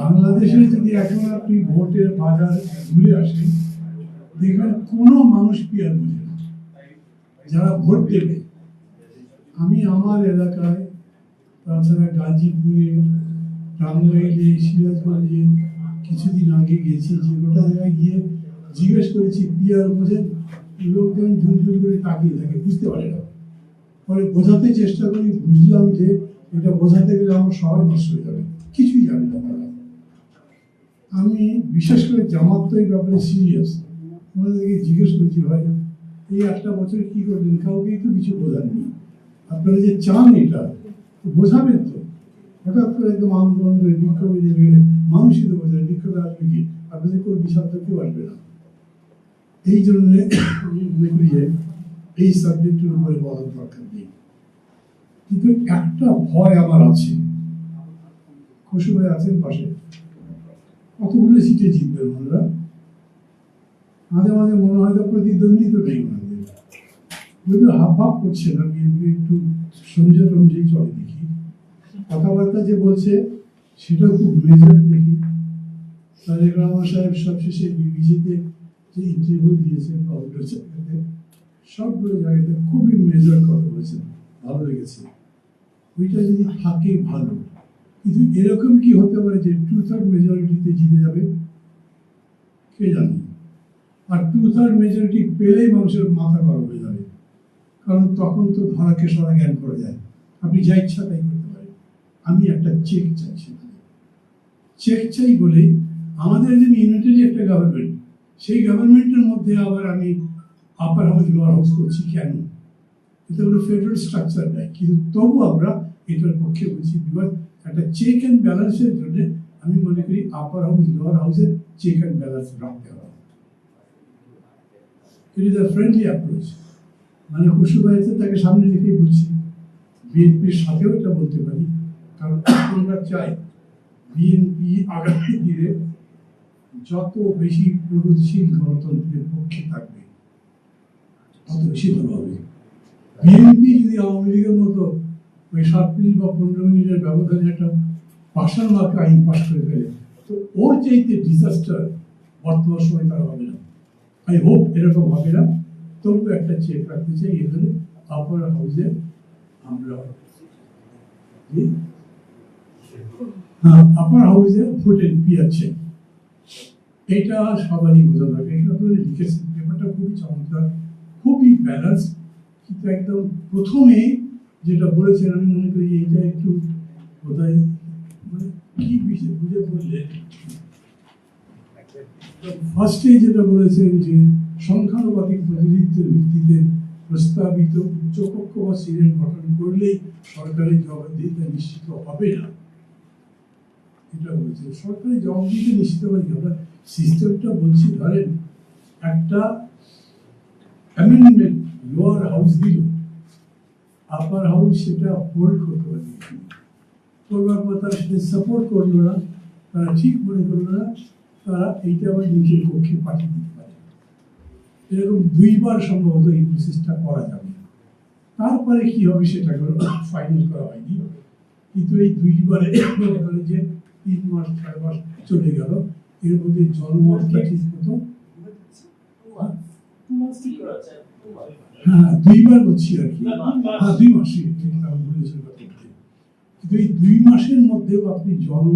বাংলাদেশে যদি এখন আপনি ভোটের বাজার ঘুরে আসেন, দেখবেন কোনো মানুষ পিয়ার বোঝে না। যারা ভোট দেবে। আমি আমার এলাকায়, তাছাড়া গাজীপুরে টাঙ্গাইলে সিরাজগঞ্জে কিছুদিন আগে গেছি, যে গোটা জায়গায় গিয়ে জিজ্ঞেস করেছি পিয়ার বোঝেন? লোকজন ঝুলঝুল করে তাকিয়ে থাকে, বুঝতে পারে না। পরে বোঝাতে চেষ্টা করি, বুঝলাম যে এটা বোঝাতে গেলে আমার সবাই নষ্ট হয়ে যাবে। কিছুই জানি না আমি বিশেষ করে জামাত তো এই ব্যাপারে সিরিয়াস ওনাদেরকে জিজ্ঞেস করছি, ভাই, এই একটা বছর কি করলেন? কাউকেই তো কিছু বোঝাননি আপনারা যে চান এটা বোঝাবেন তো। হঠাৎ করে একদম আন্দোলন করে বিক্ষোভে যে গেলে মানুষই তো বোঝায়, বিক্ষোভে আসবে কি? আপনাদের কোনো তো কেউ আসবে না। এই জন্যে আমি মনে করি যে এই সাবজেক্টের উপরে বলার দরকার নেই। কিন্তু একটা ভয় আমার আছে। খুশি ভাই আছেন পাশে। কতগুলো সিটে জিতবেন ওনারা মাঝে মাঝে মনে হয় তো প্রতিদ্বন্দ্বী তো নেই ওনাদের যদিও হাফ করছে না বিএনপি একটু সমঝে টমঝেই চলে দেখি। কথাবার্তা যে বলছে সেটা খুব মেজর দেখি। তারেক রহমান সাহেব সবশেষে বিবিসিতে যে ইন্টারভিউ দিয়েছেন অন্য জায়গাতে সবগুলো জায়গাতে খুবই মেজর কথা বলেছেন। ভালো লেগেছে। ওইটা যদি থাকে ভালো। কিন্তু এরকম কি হতে পারে যে টু থার্ড মেজরিটিতে জিতে যাবে? কে জানে? আর টু থার্ড মেজরিটি পেলেই মানুষের মাথা গরম হয়ে যাবে। কারণ তখন তো ধরাকে সরা জ্ঞান করা যায়। আপনি যা ইচ্ছা তাই করতে পারেন। আমি একটা চেক চাইছি চেক চাই বলেই আমাদের যে ইউনিটারি একটা গভর্নমেন্ট সেই গভর্নমেন্টের মধ্যে আবার আমি আপার হাউস লোয়ার হাউস করছি কেন? এটা হলো ফেডারেল স্ট্রাকচার নেয় কিন্তু তবু আমরা এটার পক্ষে বলছি বিকজ একটা চেক অ্যান্ড ব্যালেন্সের জন্য আমি মনে করি আপার হাউস লোয়ার হাউসের চেক অ্যান্ড ব্যালেন্স রাখতে হবে। It is a friendly approach মানে হয়েছে তাকে সামনে রেখেই বলছি, বিএনপির সাথেও এটা বলতে পারি। কারণ আমরা চাই বিএনপি আগামী দিনে যত বেশি প্রগতিশীল গণতন্ত্রের পক্ষে থাকবে, তত বেশি ভালো হবে। বিএনপি যদি আওয়ামী লীগের মতো ওই সাত মিনিট বা পনেরো মিনিটের ব্যবধানে একটা পাশার মার্কা আইন পাশ করে ফেলে। তো ওর চাইতে ডিজাস্টার বর্তমান সময় তারা হবে না। আই হোপ এরকম হবে না। তবু একটা চেক রাখতে চাই এখানে আপার হাউসে আমরা আপার হাউসে ভোটের পি আছে। এটা সবারই বোঝা দরকার। এটা আপনারা লিখেছেন। পেপারটা খুবই চমৎকার, খুবই ব্যালেন্স কিন্তু একদম প্রথমে যেটা বলেছেন, আমি মনে করি এইটা একটু বোধহয় মানে কি বিষয় বুঝে বললে? ফার্স্টে যেটা বলেছেন যে সংখ্যানুপাতিক প্রতিনিধিত্বের ভিত্তিতে প্রস্তাবিত উচ্চকক্ষ বা সিরিয়াল গঠন করলেই সরকারের জবাবদিহিতা নিশ্চিত হবে না। এটা বলছে সরকারি জবাবদিহিতা নিশ্চিত হবে আমরা সিস্টেমটা বলছি, ধরেন একটা অ্যামেন্ডমেন্ট লোয়ার হাউস দিল। আপার হাউস সেটা হোল্ড করতে পারে করবার পর তারা সেটা সাপোর্ট করল না, তারা ঠিক মনে করল না, তারা এইটা আবার নিজের পক্ষে পাঠিয়ে দিতে পারে। এরকম দুইবার সম্ভবত এই প্রসেসটা করা যাবে। তারপরে কি হবে সেটা ফাইনাল করা হয়নি। কিন্তু এই দুইবারে মনে করে যে তিন মাস ছয় মাস চলে গেল। এর মধ্যে জনমতটা ঠিক মতো দুইবার বলছি আর কি। হ্যাঁ দুই মাসে। কিন্তু এই দুই মাসের মধ্যেও আপনি জন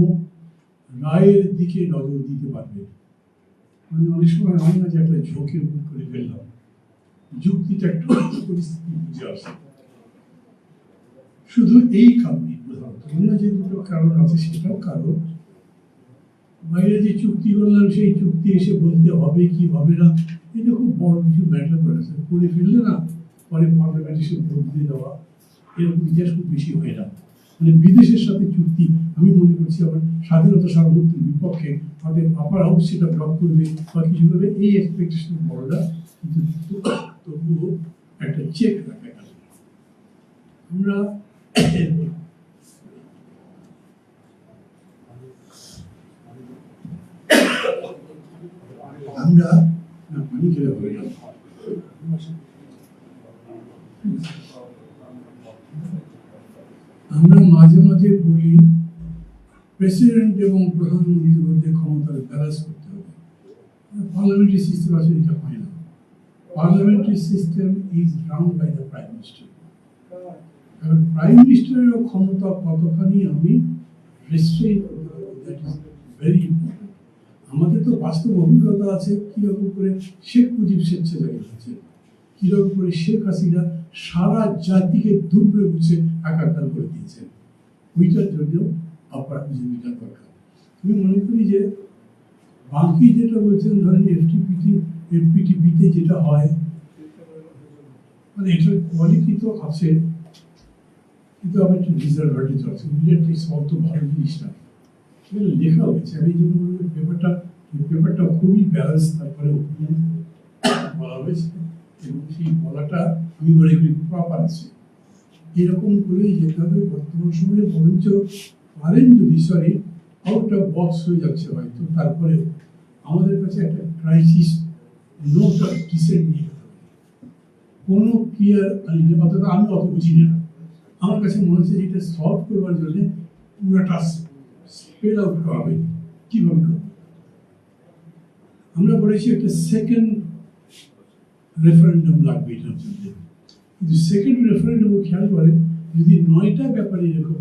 রায়ের দিকে নজর দিতে পারবেন। মানে অনেক সময় হয় না যে একটা ঝোঁকের উপর করে ফেললাম। যুক্তিটা একটু পরিস্থিতি বুঝে আসে শুধু এই কারণে প্রধানত। অন্য যে দুটো কারণ আছে, সেটাও কারণ। বাইরে যে চুক্তি করলাম, সেই চুক্তি এসে বলতে হবে কি হবে না, এটা খুব বড় কিছু ম্যাটার করেছে করে ফেললে না, পরে পার্লামেন্ট এসে ভোট দিয়ে দেওয়া, এরকম ইতিহাস খুব বেশি হয় না। মানে বিদেশের সাথে চুক্তি, আমি মনে করছি আমার স্বাধীনতা সার্বভৌমত্বের বিপক্ষে, আমাদের আপার হাউস সেটা ব্লক করবে বা কিছু করবে, এই এক্সপেকটেশন না। কিন্তু তবুও একটা চেক রাখা গেল। আমরা পানি খেলে হবে না আমরা মাঝে মাঝে বলি প্রেসিডেন্ট এবং প্রধানমন্ত্রীর মধ্যে ক্ষমতার ব্যালেন্স করতে হবে। পার্লামেন্টারি সিস্টেম আছে, এটা হয় না parliamentary system is run by the prime minister কারণ প্রাইম মিনিস্টারেরও ক্ষমতা কতখানি আমি রেস্ট্রেইন করতে দ্যাট ইজ ভেরি ইম্পর্টেন্ট আমাদের তো বাস্তব অভিজ্ঞতা আছে, কীরকম করে শেখ মুজিব স্বেচ্ছাচারী হয়েছে, কীরকম করে শেখ হাসিনা সারা জাতিকে দুর্বলে বুঝে একাকার করে দিয়েছেন। ওইটার জন্য আপনার জীবিকা দরকার। আমি মনে করি যে বাকি যেটা বলছেন, ধরেন এফটিপিটি এফপিটিপিতে যেটা হয় মানে এটার কোয়ালিটি তো আছে, কিন্তু আমার একটু ডিসঅ্যাডভান্টেজ আছে ইমিডিয়েটলি সব তো ভালো জিনিস না। সেখানে লেখা হয়েছে। আমি জন্য পেপারটা পেপারটা খুবই ব্যালেন্স তারপরে ওপিনিয়ন বলা হয়েছে। এবং সেই বলাটা আমি মনে করি প্রপার আছে। এরকম করেই যেতে হবে বর্তমান সময়ে, বরঞ্চ পারেন যদি সরি আউট অফ বক্স হয়ে যাচ্ছে হয়তো তারপরেও আমাদের কাছে একটা ক্রাইসিস নোট অফ ডিসেন্ট নিয়ে কোনো ক্লিয়ার অন্তত আমি অত বুঝি না। আমার কাছে মনে হচ্ছে যে এটা সলভ করবার জন্য পুরোটা করা হবে কীভাবে করব? আমরা বলেছি একটা সেকেন্ড রেফারেন্ডাম লাগবে এটার জন্য। কিন্তু সেকেন্ড রেফারেন্ডাম খেয়াল করেন যদি নয়টা ব্যাপারে এরকম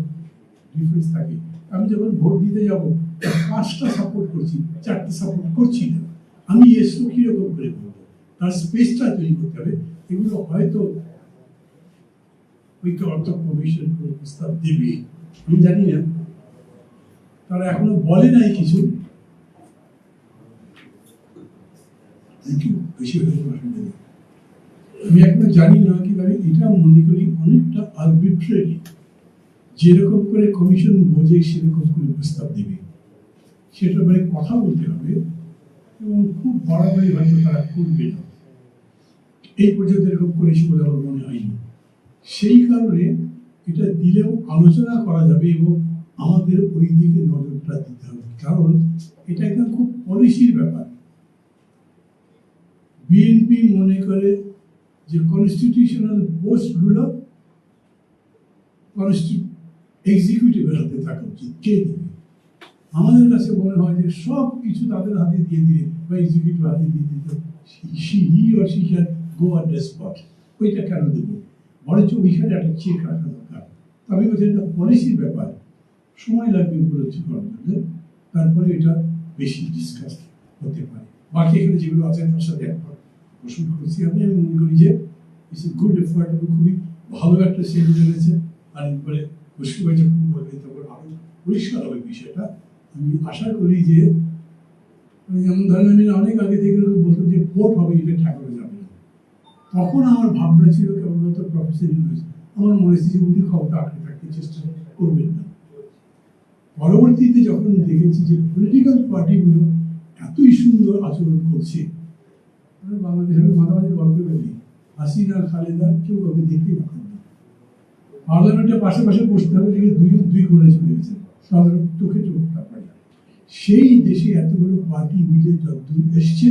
ডিফারেন্স থাকে, আমি যখন ভোট দিতে যাব, পাঁচটা সাপোর্ট করছি, চারটে সাপোর্ট করছি না। আমি এসো কীরকম করে করব? তার স্পেসটা তৈরি করতে হবে। এগুলো হয়তো ঐক্য অর্থ কমিশন কোনো প্রস্তাব দেবে। আমি জানি না। তারা এখনও বলে নাই কিছু। হয়ে আমি এখনও জানি না কি আমি এটা মনে করি অনেকটা আরবিট্রারি যেরকম করে কমিশন বোঝে, সেরকম করে প্রস্তাব দেবে। সেটা ব্যাপারে কথা বলতে হবে এবং খুব বাড়াবাড়ি হয়তো তারা করবে না। এই পর্যন্ত এরকম করেছি বলে আমার মনে হয়নি। সেই কারণে এটা দিলেও আলোচনা করা যাবে এবং আমাদের ওই দিকে নজরটা দিতে হবে। কারণ এটা একটা খুব পলিসির ব্যাপার। বিএনপি মনে করে যে কনস্টিটিউশনাল পোস্টগুলো এক্সিকিউটিভের হাতে থাকা উচিত। কে দিবে? আমাদের কাছে মনে হয় যে সব কিছু তাদের হাতে দিয়ে দিলে বা এক্সিকিউটিভ হাতে দিয়ে দিতে হি ওইটা কেন দেবো? বরঞ্চ ওইখানে একটা চেক রাখা দরকার। তবে বলছি এটা পলিসির ব্যাপার। সময় লাগবে উপলব্ধি করার তারপরে এটা বেশি ডিসকাস হতে পারে। বাকি এখানে যেগুলো আছে, তার সাথে একবার পোষণ করেছি আমি। আমি মনে করি যে ইটস এ গুড এফার্ট এবং খুবই ভালো একটা সেল চলেছে আর এরপরে মুশকিল যখন বলবে, তখন আরও পরিষ্কার হবে বিষয়টা। আমি আশা করি যে মানে যেমন ধরেন আমি অনেক আগে থেকে বলতাম যে ভোট হবে, এটা ঠাকুরে যাবে না। তখন আমার ভাবনা ছিল কেবলমাত্র প্রফেসর ইউনুস। আমার মনে হচ্ছে যে উনি ক্ষমতা আঁকড়ে থাকতে চেষ্টা করবেন না। পরবর্তীতে যখন দেখেছি যে পলিটিক্যাল পার্টিগুলো এতই সুন্দর আচরণ করছে বাংলাদেশের মাঝে মাঝে গল্প করি হাসিনা, খালেদা কেউ কাউকে দেখতেই পারতেন না। পার্লামেন্টে পাশে পাশে বসতে হবে দেখে দুইজন দুই করে চলে গেছে, সাধারণ চোখে চোখ তারপরে সেই দেশে এতগুলো পার্টি মিলে যতদূর এসছে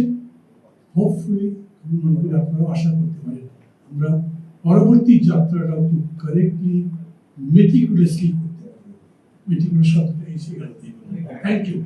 হোপফুলি মনে করি আপনারাও আশা করতে পারেন, আমরা পরবর্তী যাত্রাটা খুব কারেক্টলি মেটিকুলাসলি করতে পারব। মেটিকুলাস শব্দটা এসে গেল থ্যাংক ইউ